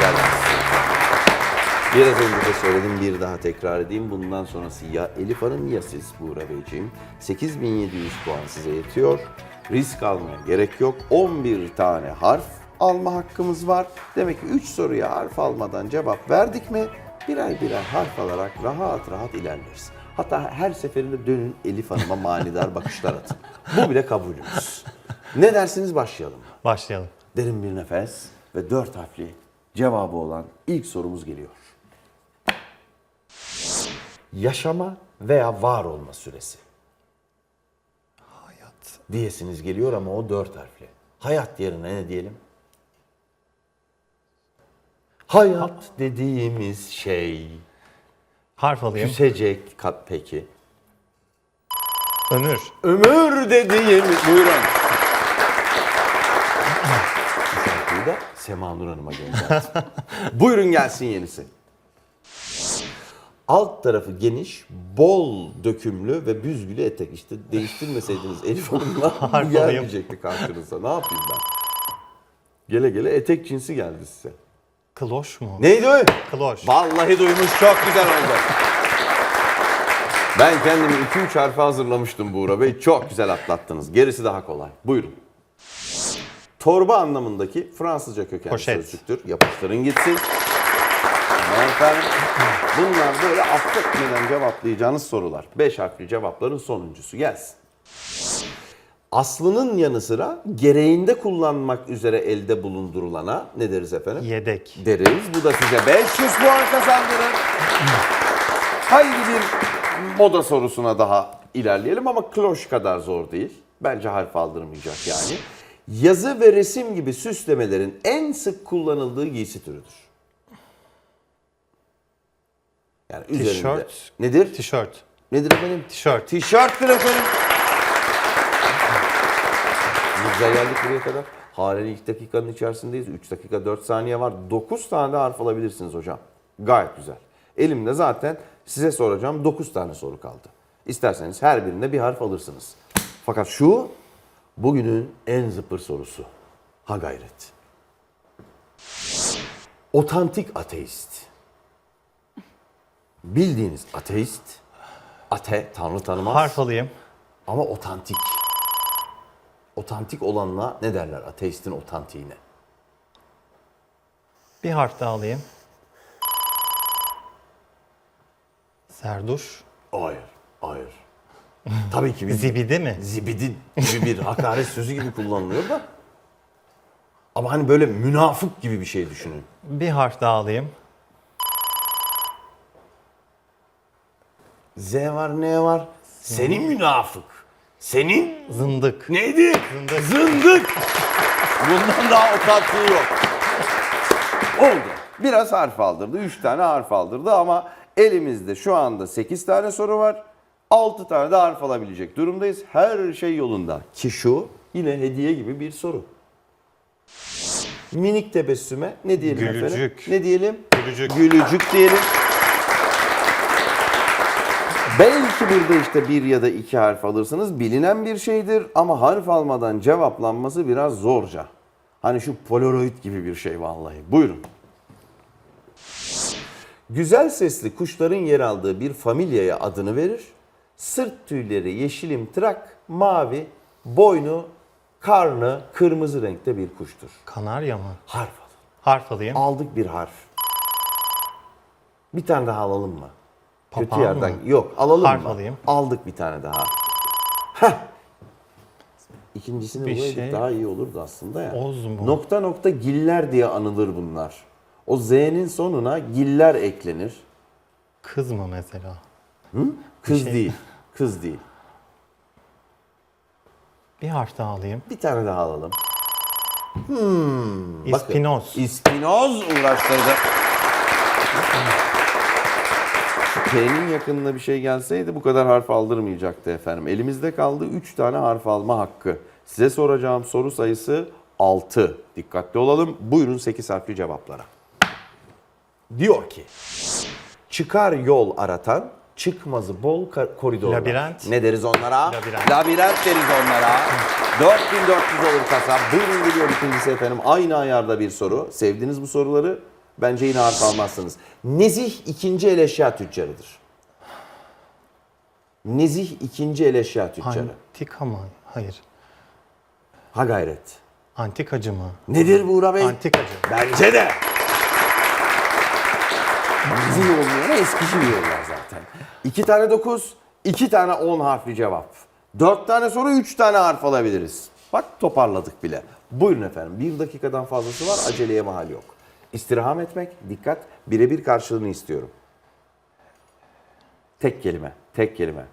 geldiniz. Biraz önce de söyledim bir daha tekrar edeyim. Bundan sonrası ya Elif Hanım ya siz Buğra Beyciğim. 8700 puan size yetiyor. Risk almaya gerek yok. 11 tane harf alma hakkımız var. Demek ki 3 soruya harf almadan cevap verdik mi birer birer harf alarak rahat rahat ilerleriz. Hatta her seferinde dönün Elif Hanım'a manidar bakışlar atın. Bu bile kabulümüz. Ne dersiniz başlayalım. Başlayalım. Derin bir nefes ve dört harfli cevabı olan ilk sorumuz geliyor. Yaşama veya var olma süresi Hayat. diyesiniz geliyor ama o dört harfli. Hayat yerine ne diyelim? Hayat dediğimiz şey Harf alayım. küsecek kat peki. Ömür. Ömür dediğimiz buyurun. Şarkıyı da Sema Nur Hanım'a gönderdim. buyurun gelsin yenisi. Alt tarafı geniş, bol dökümlü ve büzgülü etek. İşte değiştirmeseydiniz Elif Hanım'la bu gelmeyecekti karşınıza. Ne yapayım ben? Gele gele etek cinsi geldi size. Kloş mu? Neydi o? Kloş. Vallahi duymuş çok güzel oldu. Ben kendimi 2-3 harfe hazırlamıştım Buğra Bey. Çok güzel atlattınız. Gerisi daha kolay. Buyurun. Torba anlamındaki Fransızca kökenli Poşet. sözcüktür. Yapıştırın gitsin. Efendim. Bunlar böyle affetmeden cevaplayacağınız sorular. 5 harfli cevapların sonuncusu gelsin. Aslının yanı sıra gereğinde kullanmak üzere elde bulundurulana ne deriz efendim? Yedek. deriz. Bu da size 500 puan kazandırır. Haydi bir moda sorusuna daha ilerleyelim ama kloş kadar zor değil. Bence harf aldırmayacak yani. Yazı ve resim gibi süslemelerin en sık kullanıldığı giysi türüdür. Yani üzerinde. Tişört. Nedir? Tişört. Nedir efendim? Tişört. Tişörttür efendim. Güzel geldik buraya kadar. Halen ilk dakikanın içerisindeyiz. 3 dakika 4 saniye var. 9 tane de harf alabilirsiniz hocam. Gayet güzel. Elimde zaten size soracağım 9 tane soru kaldı. İsterseniz her birinde bir harf alırsınız. Fakat şu bugünün en zıpır sorusu. Ha gayret. Otantik ateist. Bildiğiniz ateist, ate, tanrı tanımaz. Harf alayım. Ama otantik. Otantik olanla ne derler ateistin otantiğine? Bir harf daha alayım. Serduş. Hayır, hayır. Tabii ki bir Zibidi mi? zibidi gibi bir hakaret sözü gibi kullanılıyor da. Ama hani böyle münafık gibi bir şey düşünün. Bir harf daha alayım. Z var, ne var? Senin münafık. Senin Zındık. neydi? Zındık. Bundan daha otantiği yok. Oldu. Biraz harf aldırdı. 3 tane harf aldırdı ama elimizde şu anda 8 tane soru var. 6 tane de harf alabilecek durumdayız. Her şey yolunda. Ki şu yine hediye gibi bir soru. Minik tebessüme ne diyelim efendim? Gülücük. Ne diyelim? Gülücük. Gülücük diyelim. Belki burada işte bir ya da iki harf alırsınız. Bilinen bir şeydir ama harf almadan cevaplanması biraz zorca. Hani şu polaroid gibi bir şey vallahi. Buyurun. Güzel sesli kuşların yer aldığı bir familyaya adını verir. Sırt tüyleri yeşilimtırak, mavi, boynu, karnı kırmızı renkte bir kuştur. Kanarya mı? Harf alın. Harf alayım. Aldık bir harf. Bir tane daha alalım mı? Kötü Papağan yerden. mı? Yok alalım Harf mı? alayım. Aldık bir tane daha. Heh. İkincisini Bir bulaydık şey- daha iyi olurdu aslında ya. Oz mu? Nokta nokta giller diye anılır bunlar. O Z'nin sonuna giller eklenir. Kız mı mesela? Kız şey- değil. Kız değil. Bir harf daha alayım. Bir tane daha alalım. Bakın, İspinoz. İspinoz uğraştırdı. K'nin yakınına bir şey gelseydi bu kadar harf aldırmayacaktı efendim. Elimizde kaldı 3 tane harf alma hakkı. Size soracağım soru sayısı 6. Dikkatli olalım. Buyurun 8 harfli cevaplara. Diyor ki, çıkar yol aratan, çıkmazı bol koridorlar. Labirent. Ne deriz onlara? Labirent. Labirent deriz onlara. 4400 olur kasa. Buyurun geliyor ikincisi efendim. Aynı ayarda bir soru. Sevdiniz bu soruları. Bence yine harf almazsınız. Nezih ikinci el eşya tüccarıdır. Nezih ikinci el eşya tüccarı. Antika mı? Hayır. Ha gayret. Antikacı mı? Nedir Buğra Bey? Antikacı. Bence de. Bizim olmayana eskici diyorlar zaten. İki tane dokuz, iki tane on harfli cevap. Dört tane soru, üç tane harf alabiliriz. Bak toparladık bile. Buyurun efendim. Bir dakikadan fazlası var, aceleye mahal yok. İstirham etmek, dikkat, birebir karşılığını istiyorum. Tek kelime, tek kelime.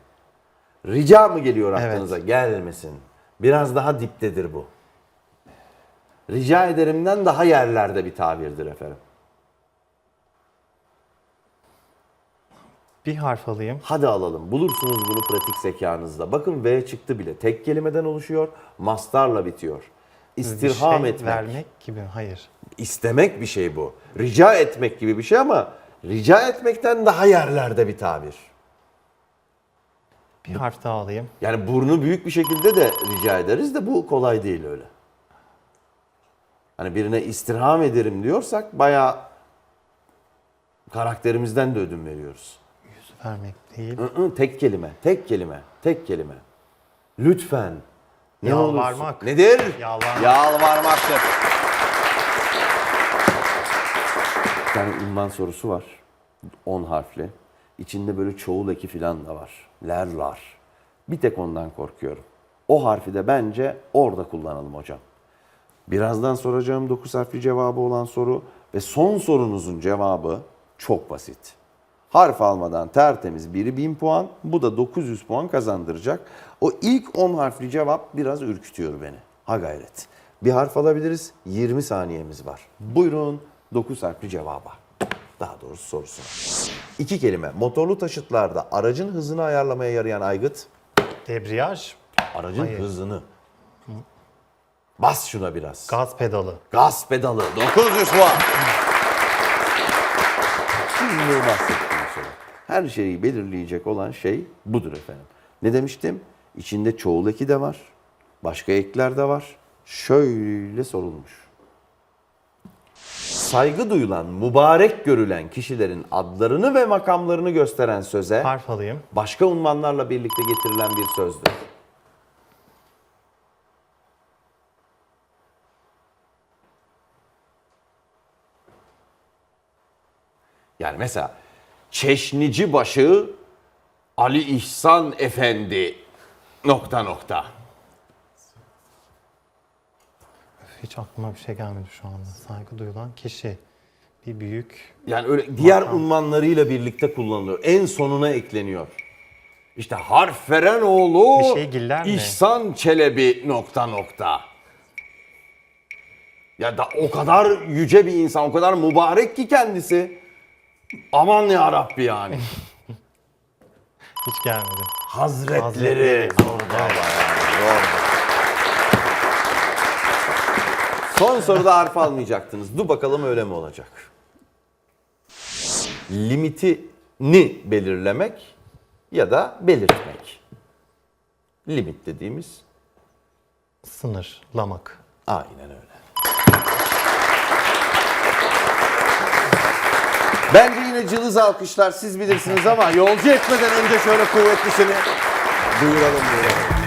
Rica mı geliyor Evet. aklınıza? Gelmesin. Biraz daha diptedir bu. Rica ederimden daha yerlerde bir tabirdir efendim. Bir harf alayım. Hadi alalım. Bulursunuz bunu pratik zekanızda. Bakın V çıktı bile. Tek kelimeden oluşuyor. Mastarla bitiyor. İstirham Bir şey etmek. Vermek gibi. Hayır. İstemek bir şey bu. Rica etmek gibi bir şey ama rica etmekten daha yerlerde bir tabir. Bir harf daha alayım. Yani burnu büyük bir şekilde de rica ederiz de bu kolay değil öyle. Hani birine istirham ederim diyorsak bayağı karakterimizden de ödün veriyoruz. Vermek değil. Tek kelime, tek kelime, tek kelime. Lütfen. Ne Yalvarmak. olursun. Nedir? Yalvarmak. Yalvarmaktır. Bir tane ünvan sorusu var. 10 harfli. İçinde böyle çoğul eki falan da var. Ler, lar. Bir tek ondan korkuyorum. O harfi de bence orada kullanalım hocam. Birazdan soracağım 9 harfli cevabı olan soru ve son sorunuzun cevabı çok basit. Harf almadan tertemiz biri 1000 puan, bu da 900 puan kazandıracak. O ilk 10 harfli cevap biraz ürkütüyor beni. Ha gayret. Bir harf alabiliriz, 20 saniyemiz var. Buyurun 9 harfli cevaba. Daha doğrusu sorusuna. İki kelime. Motorlu taşıtlarda aracın hızını ayarlamaya yarayan aygıt. Debriyaj. Aracın Hayır. hızını. Bas şuna biraz. Gaz pedalı. Gaz pedalı 900 puan. Şey. Her şeyi belirleyecek olan şey budur efendim. Ne demiştim? İçinde çoğul eki de var. Başka ekler de var. Şöyle sorulmuş. Saygı duyulan, mübarek görülen kişilerin adlarını ve makamlarını gösteren söze Harf alayım. başka unvanlarla birlikte getirilen bir sözdür. Yani mesela Çeşnici başı Ali İhsan Efendi nokta nokta. Hiç aklıma bir şey gelmedi şu anda. Saygı duyulan kişi. Bir büyük. Yani öyle diğer unvanlarıyla birlikte kullanılıyor. En sonuna ekleniyor. İşte harf veren oğlu Bir şey giller mi? İhsan Çelebi nokta nokta. Ya da o kadar yüce bir insan, o kadar mübarek ki kendisi. Aman ya Rabbi yani. Hiç gelmedi. Hazretleri. Hazretleri. Zor baba yani, zor. Son soruda harf almayacaktınız. Dur bakalım öyle mi olacak? Limitini belirlemek ya da belirtmek. Limit dediğimiz Sınırlamak. aynen öyle. Bence yine cılız alkışlar siz bilirsiniz ama yolcu etmeden önce şöyle kuvvetlisini duyuralım duyuralım.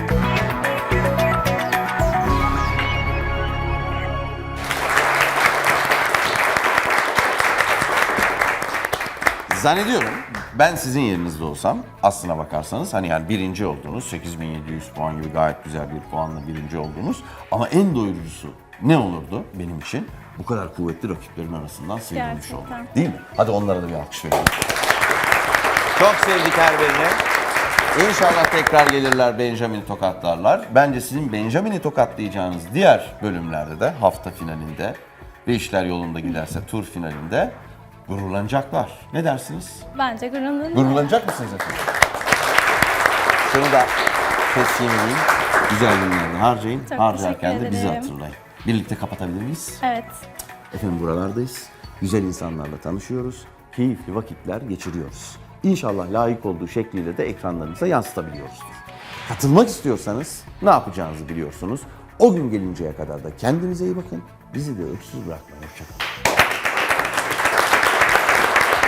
Zannediyorum ben sizin yerinizde olsam aslına bakarsanız hani yani birinci oldunuz 8700 puan gibi gayet güzel bir puanla birinci oldunuz ama en doyurucusu ne olurdu benim için? Bu kadar kuvvetli rakiplerin arasından sıyrılmış olmak. Değil mi? Hadi onlara da bir alkış verelim. Çok sevdik her birini. İnşallah tekrar gelirler Benjamin'i tokatlarlar. Bence sizin Benjamin'i tokatlayacağınız diğer bölümlerde de hafta finalinde ve işler yolunda giderse tur finalinde gururlanacaklar. Ne dersiniz? Bence gururlanırım. Gururlanacak mısınız efendim? Şunu da keseyim diyeyim. Güzel günlerde harcayın. Çok Harcarken de teşekkür bizi ederim. hatırlayın. Birlikte kapatabilir miyiz? Evet. Efendim buralardayız. Güzel insanlarla tanışıyoruz. Keyifli vakitler geçiriyoruz. İnşallah layık olduğu şekliyle de ekranlarınıza yansıtabiliyoruzdur. Katılmak istiyorsanız ne yapacağınızı biliyorsunuz. O gün gelinceye kadar da kendinize iyi bakın. Bizi de öksüz bırakmayın. Hoşçakalın.